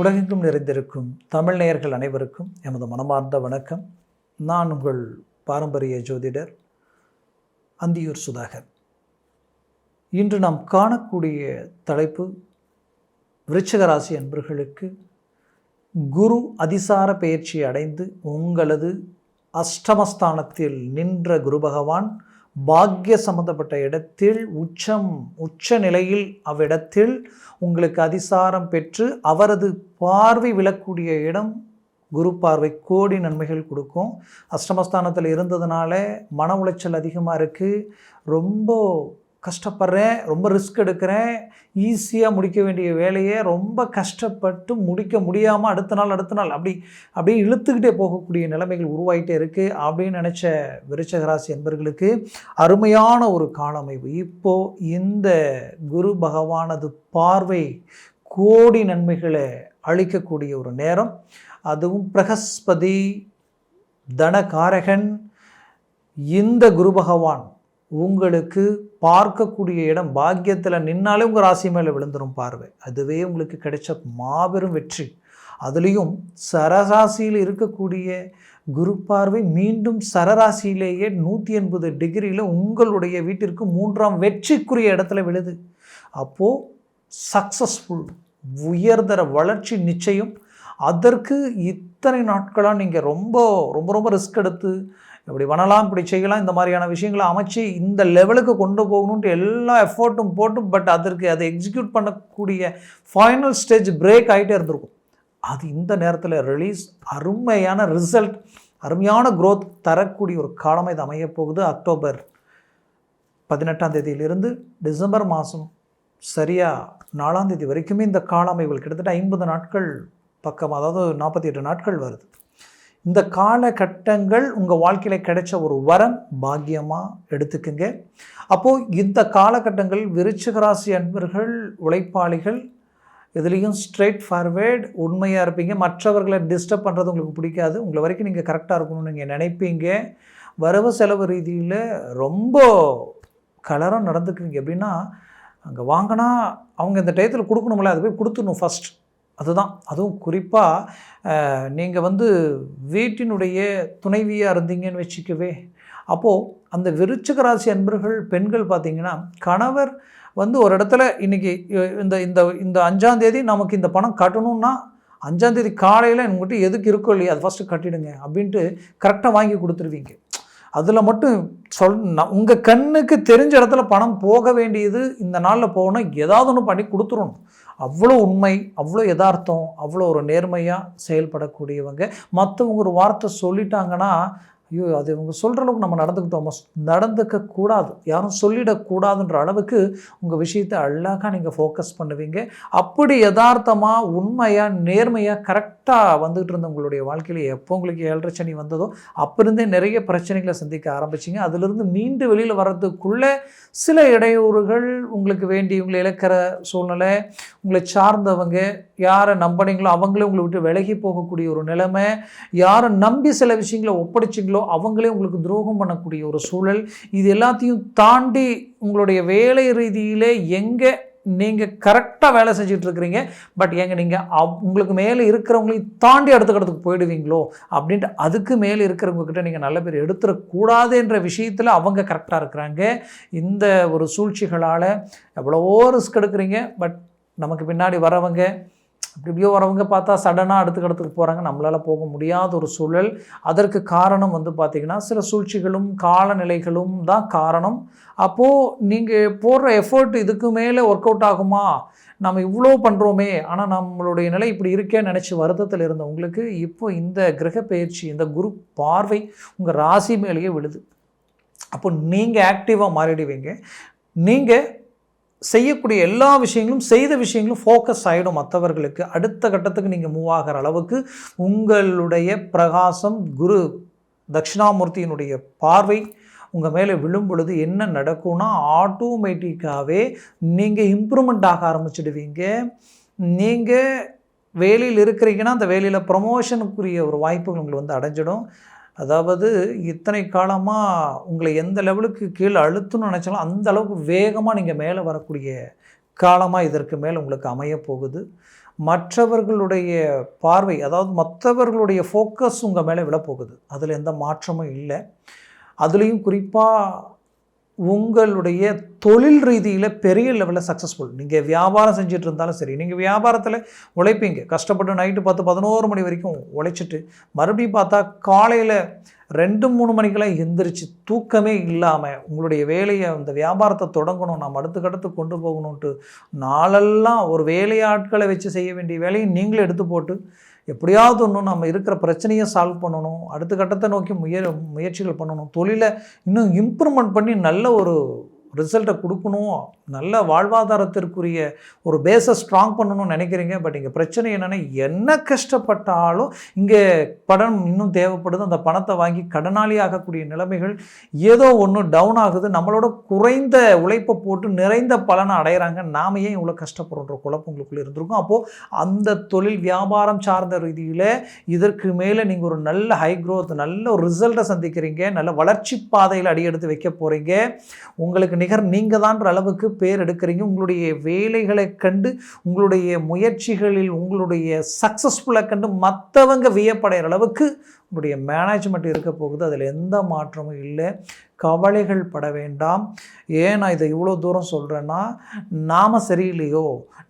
உலகெங்கும் நிறைந்திருக்கும் தமிழ் நேயர்கள் அனைவருக்கும் எமது மனமார்ந்த வணக்கம். நான் உங்கள் பாரம்பரிய ஜோதிடர் அந்தியூர் சுதாகர். இன்று நாம் காணக்கூடிய தலைப்பு விருச்சகராசி என்பர்களுக்கு அன்பர்களுக்கு குரு அதிசார பயிற்சி அடைந்து உங்களது அஷ்டமஸ்தானத்தில் நின்ற குரு பகவான் பாக்கிய சம்பந்தப்பட்ட இடத்தில் உச்சம் உச்ச நிலையில் அவ்விடத்தில் உங்களுக்கு அதிசாரம் பெற்று அவரது பார்வை விழக்கூடிய இடம் குரு பார்வை கோடி நன்மைகள் கொடுக்கும். அஷ்டமஸ்தானத்தில் இருந்ததுனால மன உளைச்சல் அதிகமாக இருக்குது ரொம்ப கஷ்டப்படுறேன் ரொம்ப ரிஸ்க் எடுக்கிறேன் ஈஸியாக முடிக்க வேண்டிய வேலையை ரொம்ப கஷ்டப்பட்டு முடிக்க முடியாமல் அடுத்த நாள் அடுத்த நாள் அப்படி அப்படியே இழுத்துக்கிட்டே போகக்கூடிய நிலைமைகள் உருவாகிட்டே இருக்குது அப்படின்னு நினச்ச விருச்சகராசி என்பர்களுக்கு அருமையான ஒரு காலமைவு. இப்போது இந்த குரு பகவானது பார்வை கோடி நன்மைகளை அளிக்கக்கூடிய ஒரு நேரம். அதுவும் பிரகஸ்பதி தனகாரகன் இந்த குரு பகவான் உங்களுக்கு பார்க்கக்கூடிய இடம் பாக்கியத்தில் நின்னாலே உங்கள் ராசி மேலே விழுந்துடும் பார்வை. அதுவே உங்களுக்கு கிடைச்ச மாபெரும் வெற்றி. அதுலேயும் சரராசியில் இருக்கக்கூடிய குரு பார்வை மீண்டும் சரராசியிலேயே நூற்றி எண்பது டிகிரியில் உங்களுடைய வீட்டிற்கு மூன்றாம் வெற்றிக்குரிய இடத்துல விழுது. அப்போது சக்ஸஸ்ஃபுல் உயர்தர வளர்ச்சி நிச்சயம். அதற்கு இத் இத்தனை நாட்களாக நீங்கள் ரொம்ப ரொம்ப ரொம்ப ரிஸ்க் எடுத்து இப்படி பண்ணலாம் இப்படி செய்யலாம் இந்த மாதிரியான விஷயங்களை அமைச்சு இந்த லெவலுக்கு கொண்டு போகணுன்ட்டு எல்லா எஃபர்ட்டும் போட்டும் பட் அதற்கு அதை எக்ஸிக்யூட் பண்ணக்கூடிய ஃபைனல் ஸ்டேஜ் பிரேக் ஆகிட்டே இருந்திருக்கும். அது இந்த நேரத்தில் ரிலீஸ் அருமையான ரிசல்ட் அருமையான க்ரோத் தரக்கூடிய ஒரு காலமாக இது அமையப் போகுது. அக்டோபர் பதினெட்டாம் தேதியிலிருந்து டிசம்பர் மாதம் சரியாக நாலாம் தேதி வரைக்குமே இந்த கால அமைவுகள் கிட்டத்தட்ட ஐம்பது நாட்கள் பக்கம் அதாவது நாற்பத்தி எட்டு நாட்கள் வருது. இந்த காலகட்டங்கள் உங்கள் வாழ்க்கையில் கிடைச்ச ஒரு வரம் பாக்கியமாக எடுத்துக்குங்க. அப்போது இந்த காலகட்டங்கள் விருச்சிகராசி அன்பர்கள் உழைப்பாளிகள் இதுலேயும் ஸ்ட்ரெயிட் ஃபார்வேர்ட் உண்மையாக இருப்பீங்க. மற்றவர்களை டிஸ்டர்ப் பண்ணுறது உங்களுக்கு பிடிக்காது. உங்களை வரைக்கும் நீங்கள் கரெக்டாக இருக்கணும்னு நீங்கள் நினைப்பீங்க. வரவு செலவு ரீதியில் ரொம்ப கலராக நடந்துக்குவீங்க. எப்படின்னா அங்கே வாங்கினா அவங்க இந்த டயத்தில் கொடுக்கணும்ல அது போய் கொடுத்துடணும் ஃபஸ்ட் அதுதான். அதுவும் குறிப்பாக நீங்கள் வந்து வீட்டினுடைய துணைவியாக இருந்தீங்கன்னு வச்சுக்கவே அப்போது அந்த விருச்சிக ராசி அன்பர்கள் பெண்கள் பார்த்தீங்கன்னா கணவர் வந்து ஒரு இடத்துல இன்றைக்கி இந்த இந்த இந்த அஞ்சாந்தேதி நமக்கு இந்த பணம் கட்டணும்னா அஞ்சாந்தேதி காலையில் உங்கள்கிட்ட எதுக்கு இருக்கோ இல்லையா அது ஃபஸ்ட்டு கட்டிடுங்க அப்படின்ட்டு கரெக்டாக வாங்கி கொடுத்துருவீங்க. அதில் மட்டும் சொல் உங்கள் கண்ணுக்கு தெரிஞ்ச இடத்துல பணம் போக வேண்டியது இந்த நாளில் போகணும் ஏதாவது ஒன்று பண்ணி கொடுத்துடணும். அவ்வளோ உண்மை அவ்வளோ யதார்த்தம் அவ்வளோ ஒரு நேர்மையாக செயல்படக்கூடியவங்க. மற்றவங்க ஒரு வார்த்தை சொல்லிட்டாங்கன்னா ஐயோ அது இவங்க சொல்கிற அளவுக்கு நம்ம நடந்துக்கிட்டோம்? நடந்துக்க கூடாது. யாரும் சொல்லிடக்கூடாதுன்ற அளவுக்கு உங்கள் விஷயத்தை அழகாக நீங்கள் ஃபோக்கஸ் பண்ணுவீங்க. அப்படி யதார்த்தமாக உண்மையாக நேர்மையாக கரெக்டாக வந்துகிட்டு இருந்த உங்களுடைய வாழ்க்கையில் எப்போ உங்களுக்கு ஏழரை சனி வந்ததோ அப்போ இருந்தே நிறைய பிரச்சனைகளை சந்திக்க ஆரம்பிச்சிங்க. அதிலிருந்து மீண்டு வெளியில் வர்றதுக்குள்ளே சில இடையூறுகள் உங்களுக்கு வேண்டி உங்களை இழக்கிற சூழ்நிலை உங்களை சார்ந்தவங்க யாரை நம்பினீங்களோ அவங்களே உங்களை விட்டு விலகி போகக்கூடிய ஒரு நிலைமை யாரை நம்பி சில விஷயங்களை ஒப்படைச்சிங்களோ அவங்களே உங்களுக்கு துரோகம் பண்ணக்கூடிய ஒரு சூழல். இது எல்லாத்தையும் தாண்டி உங்களுடைய வேலை ரீதியிலே எங்கே நீங்கள் கரெக்டாக வேலை செஞ்சுட்டு இருக்கிறீங்க பட் ஏங்க நீங்கள் அவ் உங்களுக்கு மேலே இருக்கிறவங்களையும் தாண்டி அடுத்த கடத்துக்கு போயிடுவீங்களோ அப்படின்ட்டு அதுக்கு மேலே இருக்கிறவங்கக்கிட்ட நீங்கள் நல்ல பேர் எடுத்துடக்கூடாதுன்ற விஷயத்தில் அவங்க கரெக்டாக இருக்கிறாங்க. இந்த ஒரு சூழ்ச்சிகளால் எவ்வளவோ ரிஸ்க் எடுக்கிறீங்க பட் நமக்கு பின்னாடி வரவங்க அப்படி இப்படியோ வரவங்க பார்த்தா சடனாக அடுத்த கடத்துக்கு போகிறாங்க நம்மளால் போக முடியாத ஒரு சூழல். அதற்கு காரணம் வந்து பார்த்திங்கன்னா சில சூழ்ச்சிகளும் காலநிலைகளும் தான் காரணம். அப்போது நீங்கள் போடுற எஃபர்ட் இதுக்கு மேலே ஒர்க் அவுட் ஆகுமா? நம்ம இவ்வளோ பண்ணுறோமே ஆனால் நம்மளுடைய நிலை இப்படி இருக்கேன்னு நினச்சி வருத்தத்தில் இருந்த உங்களுக்கு இப்போ இந்த கிரக பயிற்சி இந்த குரு பார்வை உங்கள் ராசி மேலேயே விழுது. அப்போ நீங்கள் ஆக்டிவாக மாறிடுவீங்க. நீங்கள் செய்யக்கூடிய எல்லா விஷயங்களும் செய்த விஷயங்களும் ஃபோக்கஸ் ஆகிடும் மற்றவர்களுக்கு. அடுத்த கட்டத்துக்கு நீங்கள் மூவ் ஆகிற அளவுக்கு உங்களுடைய பிரகாசம் குரு தட்சிணாமூர்த்தியினுடைய பார்வை உங்கள் மேலே விழும் பொழுது என்ன நடக்கும்னா ஆட்டோமேட்டிக்காகவே நீங்கள் இம்ப்ரூவ்மெண்ட் ஆக ஆரம்பிச்சிடுவீங்க. நீங்கள் வேலையில் இருக்கிறீங்கன்னா அந்த வேலையில் ப்ரமோஷனுக்குரிய ஒரு வாய்ப்புகள் உங்களுக்கு வந்து அடைஞ்சிடும். அதாவது இத்தனை காலமாக உங்களை எந்த லெவலுக்கு கீழே அழுத்தணும்னு நினச்சாலும் அந்த அளவுக்கு வேகமாக நீங்கள் மேலே வரக்கூடிய காலமாக இதற்கு மேலே உங்களுக்கு அமைய போகுது. மற்றவர்களுடைய பார்வை அதாவது மற்றவர்களுடைய ஃபோக்கஸ் உங்கள் மேலே விழப்போகுது. அதில் எந்த மாற்றமும் இல்லை. அதுலேயும் குறிப்பாக உங்களுடைய தொழில் ரீதியில் பெரிய லெவலில் சக்ஸஸ்ஃபுல் நீங்கள் வியாபாரம் செஞ்சுட்டு இருந்தாலும் சரி நீங்கள் வியாபாரத்தில் உழைப்பீங்க. கஷ்டப்பட்டு நைட்டு பத்து பதினோரு மணி வரைக்கும் உழைச்சிட்டு மறுபடியும் பார்த்தா காலையில் ரெண்டு மூணு மணிக்கெல்லாம் எந்திரிச்சு தூக்கமே இல்லாமல் உங்களுடைய வேலையை அந்த வியாபாரத்தை தொடங்கணும் நம்ம அடுத்துக்கடுத்து கொண்டு போகணுன்ட்டு நாளெல்லாம் ஒரு வேலையாட்களை வச்சு செய்ய வேண்டிய வேலையை நீங்களே எடுத்து போட்டு எப்படியாவது ஒன்றும் நம்ம இருக்கிற பிரச்சனையை சால்வ் பண்ணணும். அடுத்த கட்டத்தை நோக்கி முய முயற்சிகள் பண்ணணும். தொழிலை இன்னும் இம்ப்ரூவ்மெண்ட் பண்ணி நல்ல ஒரு ரிசல்ட்டை கொடுக்கணும். நல்ல வாழ்வாதாரத்திற்குரிய ஒரு பேஸை ஸ்ட்ராங் பண்ணணும்னு நினைக்கிறீங்க. பட் இங்கே பிரச்சனை என்னென்னா என்ன கஷ்டப்பட்டாலும் இங்கே படம் இன்னும் தேவைப்படுது. அந்த பணத்தை வாங்கி கடனாளி ஆகக்கூடிய நிலைமைகள் ஏதோ ஒன்று டவுன் ஆகுது. நம்மளோட குறைந்த உழைப்பை போட்டு நிறைந்த பலனை அடைகிறாங்க நாம ஏன் இவ்வளோ கஷ்டப்படுறோன்ற குழப்பங்களுக்குள்ளே இருந்திருக்கும். அப்போது அந்த தொழில் வியாபாரம் சார்ந்த ரீதியில் இதற்கு மேலே நீங்கள் ஒரு நல்ல ஹை க்ரோத் நல்ல ஒரு ரிசல்ட்டை சந்திக்கிறீங்க. நல்ல வளர்ச்சி பாதையில் அடியெடுத்து வைக்க போகிறீங்க உங்களுக்கு நிகர் நீங்கள் தான்ற அளவுக்கு பேர் எடுக்கிறீங்க. உங்களுடைய வேலைகளை கண்டு உங்களுடைய முயற்சிகளில் உங்களுடைய சக்ஸஸ்ஃபுல்லாக கண்டு மற்றவங்க வியப்படைகிற அளவுக்கு உங்களுடைய மேனேஜ்மெண்ட் இருக்க போகுது. அதில் எந்த மாற்றமும் இல்லை. கவலைகள் பட வேண்டாம். ஏன் நான் இதை இவ்வளோ தூரம் சொல்கிறேன்னா நாம் சரியில்லையோ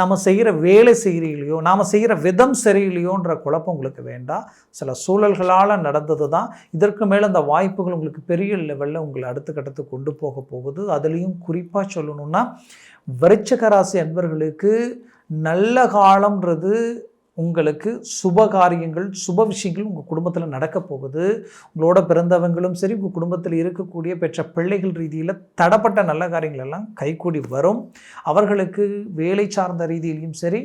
நம்ம செய்கிற வேலை சரியில்லையோ நாம் செய்கிற விதம் சரியில்லையோன்ற குழப்பம் உங்களுக்கு வேண்டாம். சில சூழல்களால் நடந்தது தான் இதற்கு மேலே அந்த வாய்ப்புகள் உங்களுக்கு பெரிய லெவலில் உங்களை அடுத்த கட்டத்துக்கு கொண்டு போக போகுது. அதுலேயும் குறிப்பாக சொல்லணும்னா விருச்சகராசி அன்பர்களுக்கு நல்ல காலம்ன்றது உங்களுக்கு சுப காரியங்கள் சுப விஷயங்கள் உங்கள் குடும்பத்தில் நடக்க போகுது. உங்களோட பிறந்தவங்களும் சரி உங்கள் குடும்பத்தில் இருக்கக்கூடிய பெற்ற பிள்ளைகள் ரீதியில் தடப்பட்ட நல்ல காரியங்கள் எல்லாம் கைகூடி வரும். அவர்களுக்கு வேலை சார்ந்த ரீதியிலையும் சரி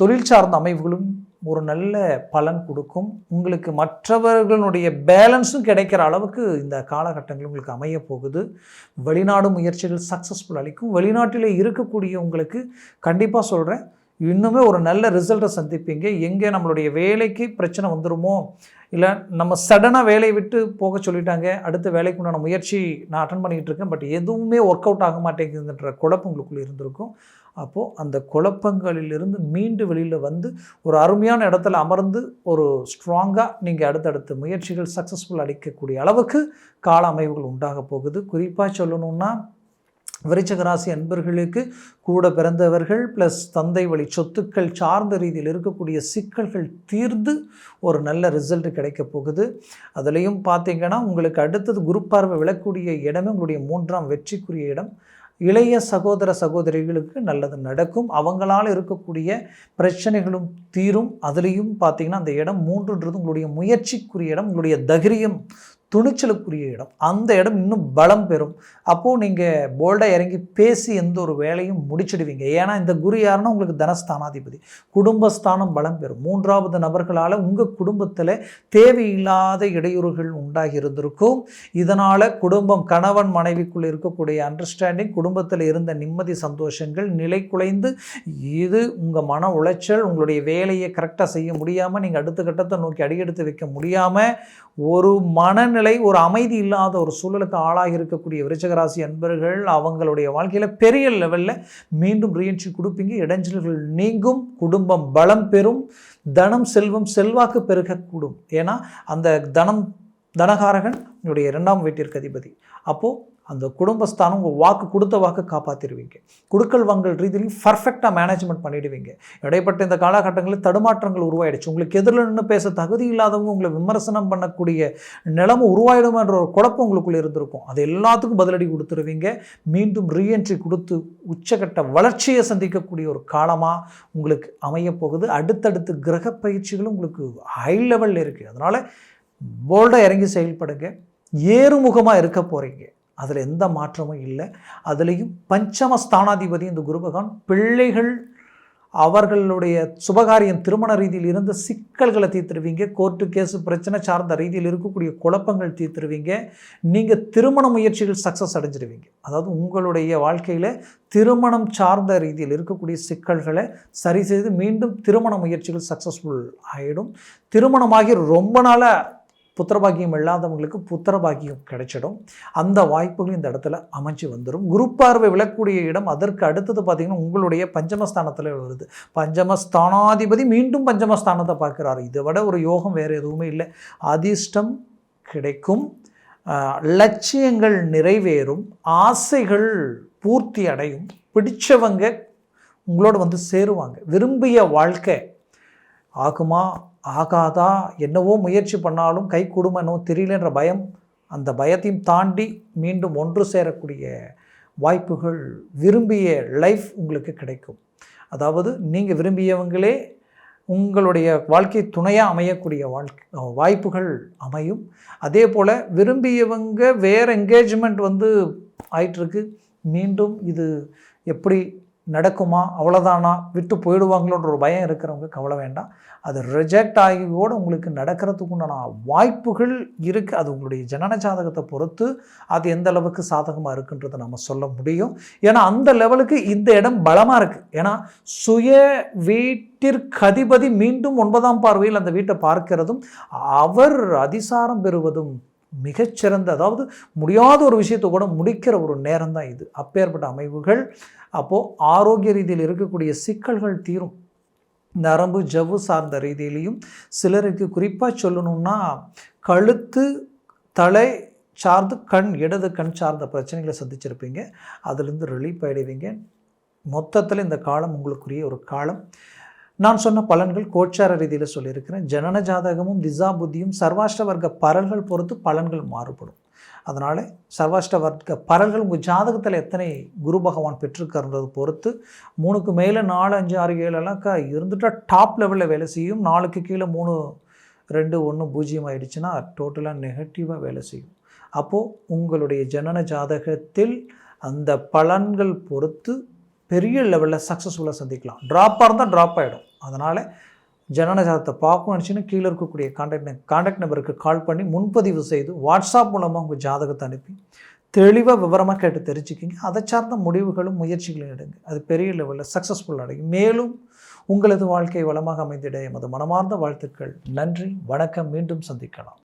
தொழில் சார்ந்த அமைவுகளும் ஒரு நல்ல பலன் கொடுக்கும். உங்களுக்கு மற்றவர்களுடைய பேலன்ஸும் கிடைக்கிற அளவுக்கு இந்த காலகட்டங்கள் உங்களுக்கு அமைய போகுது. வெளிநாடு முயற்சிகள் சக்ஸஸ்ஃபுல் அளிக்கும். வெளிநாட்டில் இருக்கக்கூடிய உங்களுக்கு கண்டிப்பாக சொல்கிறேன் இன்னுமே ஒரு நல்ல ரிசல்ட்டை சந்திப்பீங்க. எங்கே நம்மளுடைய வேலைக்கு பிரச்சனை வந்துருமோ? இல்லை நம்ம சடனாக வேலையை விட்டு போக சொல்லிட்டாங்க. அடுத்த வேலைக்கு உண்டான முயற்சி நான் அட்டன் பண்ணிக்கிட்டு இருக்கேன். பட் எதுவுமே ஒர்க் அவுட் ஆக மாட்டேங்குதுன்ற குழப்பம் உங்களுக்குள்ளே இருந்திருக்கும். அப்போது அந்த குழப்பங்களிலிருந்து மீண்டு வெளியில் வந்து ஒரு அருமையான இடத்துல அமர்ந்து ஒரு ஸ்ட்ராங்காக நீங்கள் அடுத்தடுத்த முயற்சிகள் சக்ஸஸ்ஃபுல் அளிக்கக்கூடிய அளவுக்கு கால அமைவுகள் உண்டாக போகுது. குறிப்பாக சொல்லணுன்னா விருச்சக ராசி அன்பர்களுக்கு கூட பிறந்தவர்கள் ப்ளஸ் தந்தை வழி சொத்துக்கள் சார்ந்த ரீதியில் இருக்கக்கூடிய சிக்கல்கள் தீர்ந்து ஒரு நல்ல ரிசல்ட் கிடைக்க போகுது. அதுலேயும் பார்த்தீங்கன்னா உங்களுக்கு அடுத்தது குரு பார்வை விழக்கூடிய இடமே உங்களுடைய மூன்றாம் வெற்றிக்குரிய இடம். இளைய சகோதர சகோதரிகளுக்கு நல்லது நடக்கும். அவங்களால இருக்கக்கூடிய பிரச்சனைகளும் தீரும். அதுலேயும் பார்த்தீங்கன்னா அந்த இடம் மூன்றுன்றது உங்களுடைய முயற்சிக்குரிய இடம். உங்களுடைய தைரியம் துணிச்சலுக்குரிய இடம். அந்த இடம் இன்னும் பலம் பெறும். அப்போது நீங்கள் போல்டாக இறங்கி பேசி எந்த ஒரு வேலையும் முடிச்சிடுவீங்க. ஏன்னா இந்த குரு யாருன்னா உங்களுக்கு தனஸ்தானாதிபதி. குடும்பஸ்தானம் பலம் பெறும். மூன்றாவது நபர்களால் உங்கள் குடும்பத்தில் தேவையில்லாத இடையூறுகள் உண்டாகி இருந்திருக்கும். இதனால் குடும்பம் கணவன் மனைவிக்குள் இருக்கக்கூடிய அண்டர்ஸ்டாண்டிங் குடும்பத்தில் இருந்த நிம்மதி சந்தோஷங்கள் நிலை குலைந்து இது உங்கள் மன உளைச்சல் உங்களுடைய வேலையை கரெக்டாக செய்ய முடியாமல் நீங்கள் அடுத்த கட்டத்தை நோக்கி அடியெடுத்து வைக்க முடியாமல் ஒரு மனநிலை ஒரு அமைதி இல்லாத ஒரு சூழலுக்கு ஆளாகி இருக்கக்கூடிய விருச்சகராசி அன்பர்கள் அவங்களுடைய வாழ்க்கையில் பெரிய லெவலில் மீண்டும் ரீஎன்ட்ரி கொடுப்பீங்க. இடைஞ்சல்கள் நீங்கும் குடும்பம் பலம் பெறும் தனம் செல்வம் செல்வாக்கு பெருகக்கூடும். ஏன்னா அந்த தனம் தனகாரகன் உங்களுடைய இரண்டாம் வீட்டிற்கு அதிபதி. அப்போது அந்த குடும்பஸ்தானம் உங்கள் வாக்கு கொடுத்த வாக்கு காப்பாற்றிடுவீங்க குடுக்கல் வாங்கல் ரீதியிலையும் பர்ஃபெக்டாக மேனேஜ்மெண்ட் பண்ணிடுவீங்க. இடைப்பட்ட இந்த காலகட்டங்களில் தடுமாற்றங்கள் உருவாயிடுச்சு. உங்களுக்கு எதிரில் நின்று பேச தகுதி இல்லாதவங்க உங்களை விமர்சனம் பண்ணக்கூடிய நிலமும் உருவாயிடுமன்ற ஒரு குழப்பம் உங்களுக்குள்ளே இருந்திருக்கும். அது எல்லாத்துக்கும் பதிலடி கொடுத்துருவீங்க. மீண்டும் ரீஎன்ட்ரி கொடுத்து உச்சகட்ட வளர்ச்சியை சந்திக்கக்கூடிய ஒரு காலமாக உங்களுக்கு அமையப்போகுது. அடுத்தடுத்து கிரக பயிற்சிகளும் உங்களுக்கு ஹை லெவலில் இருக்குது அதனால் போல்டாக இறங்கி செயல்படுங்க. ஏறுமுகமாக இருக்க போகிறீங்க அதில் எந்த மாற்றமும் இல்லை. அதுலேயும் பஞ்சம ஸ்தானாதிபதி இந்த குருபகான் பிள்ளைகள் அவர்களுடைய சுபகாரியம் திருமண ரீதியில் இருந்த சிக்கல்களை தீர்த்துருவீங்க. கோர்ட்டு கேஸு பிரச்சனை சார்ந்த ரீதியில் இருக்கக்கூடிய குழப்பங்கள் தீர்த்துருவீங்க. நீங்கள் திருமண முயற்சிகள் சக்ஸஸ் அடைஞ்சிடுவீங்க அதாவது உங்களுடைய வாழ்க்கையில் திருமணம் சார்ந்த ரீதியில் இருக்கக்கூடிய சிக்கல்களை சரி செய்து மீண்டும் திருமண முயற்சிகள் சக்ஸஸ்ஃபுல் ஆகிடும் திருமணமாகி ரொம்ப நாளாக புத்திரபாக்கியம் இல்லாதவங்களுக்கு புத்திரபாக்கியம் கிடைச்சிடும். அந்த வாய்ப்புகள் இந்த இடத்துல அமைஞ்சு வந்துடும் குரு பார்வை விழக்கூடிய இடம் அதற்கு அடுத்தது பார்த்திங்கன்னா உங்களுடைய பஞ்சமஸ்தானத்தில் வருது. பஞ்சமஸ்தானாதிபதி மீண்டும் பஞ்சமஸ்தானத்தை பார்க்குறாரு. இதை விட ஒரு யோகம் வேறு எதுவுமே இல்லை. அதிர்ஷ்டம் கிடைக்கும். லட்சியங்கள் நிறைவேறும். ஆசைகள் பூர்த்தி அடையும். பிடிச்சவங்க உங்களோட வந்து சேருவாங்க. விரும்பிய வாழ்க்கை ஆகுமா? ஆகாதா? என்னவோ முயற்சி பண்ணாலும் கை கொடுமை என்னவோ தெரியலன்ற பயம். அந்த பயத்தையும் தாண்டி மீண்டும் ஒன்று சேரக்கூடிய வாய்ப்புகள் விரும்பிய லைஃப் உங்களுக்கு கிடைக்கும். அதாவது நீங்கள் விரும்பியவங்களே உங்களுடைய வாழ்க்கை துணையாக அமையக்கூடிய வாழ்க்கை வாய்ப்புகள் அமையும். அதே போல் விரும்பியவங்க வேறு என்கேஜ்மெண்ட் வந்து ஆயிட்டிருக்கு. மீண்டும் இது எப்படி நடக்குமா அவ்வளோதானா விட்டு போயிடுவாங்களோன்ற ஒரு பயம் இருக்கிறவங்க கவலை வேண்டாம். அது ரிஜெக்ட் ஆகியோடு உங்களுக்கு நடக்கிறதுக்கு உண்டான வாய்ப்புகள் இருக்குது அது உங்களுடைய ஜனன ஜாதகத்தை பொறுத்து அது எந்த அளவுக்கு சாதகமாக இருக்குன்றதை நம்ம சொல்ல முடியும். ஏன்னா அந்த லெவலுக்கு இந்த இடம் பலமாக இருக்குது ஏன்னா சுய வீட்டிற்கு அதிபதி மீண்டும் ஒன்பதாம் பார்வையில் அந்த வீட்டை பார்க்கிறதும் அவர் அதிசாரம் பெறுவதும் மிகச்சிறந்த அதாவது முடியாத ஒரு விஷயத்தை கூட முடிக்கிற ஒரு நேரம் தான் இது. அப்பேற்பட்ட அமைவுகள் அப்போது ஆரோக்கிய ரீதியில் இருக்கக்கூடிய சிக்கல்கள் தீரும். நரம்பு ஜவ்வு சார்ந்த ரீதியிலையும் சிலருக்கு குறிப்பாக சொல்லணும்னா கழுத்து தலை சார்ந்து கண் இடது கண் சார்ந்த பிரச்சனைகளை சந்திச்சிருப்பீங்க. அதுலேருந்து ரிலீஃப் ஆகிடுவீங்க மொத்தத்தில் இந்த காலம் உங்களுக்குரிய ஒரு காலம். நான் சொன்ன பலன்கள் கோச்சார ரீதியில் சொல்லியிருக்கிறேன். ஜனன ஜாதகமும் திசா புத்தியும் சர்வாஷ்ட வர்க்க பரல்கள் பொறுத்து பலன்கள் மாறுபடும். அதனால் சர்வாஷ்ட வர்க்க பரல்கள் உங்கள் ஜாதகத்தில் எத்தனை குரு பகவான் பெற்றிருக்கிறத பொறுத்து மூணுக்கு மேலே நாலு அஞ்சு ஆறு ஏழெல்லாம் க இருந்துட்டால் டாப் லெவலில் வேலை செய்யும். நாலுக்கு கீழே மூணு ரெண்டு ஒன்று பூஜ்ஜியம் ஆகிடுச்சுன்னா டோட்டலாக நெகட்டிவாக வேலை செய்யும். அப்போது உங்களுடைய ஜனன ஜாதகத்தில் அந்த பலன்கள் பொறுத்து பெரிய லெவலில் சக்ஸஸ்ஃபுல்லாக சந்திக்கலாம். ட்ராப்பாக இருந்தால் ட்ராப் ஆகிடும் அதனால் ஜனநாயகத்தை ஜாதகத்தை பார்க்கணும்னு கீழே இருக்கக்கூடிய காண்டாக்ட் காண்டாக்ட் நம்பருக்கு கால் பண்ணி முன்பதிவு செய்து வாட்ஸ்அப் மூலமாக உங்கள் ஜாதகத்தை அனுப்பி தெளிவாக விவரமாக கேட்டு தெரிஞ்சுக்கிங்க. அதை சார்ந்த முடிவுகளும் முயற்சிகளும் எடுங்க. அது பெரிய லெவலில் சக்ஸஸ்ஃபுல் அடையும். மேலும் உங்களது வாழ்க்கை வளமாக அமைந்திட எமது மனமார்ந்த வாழ்த்துக்கள். நன்றி. வணக்கம். மீண்டும் சந்திக்கலாம்.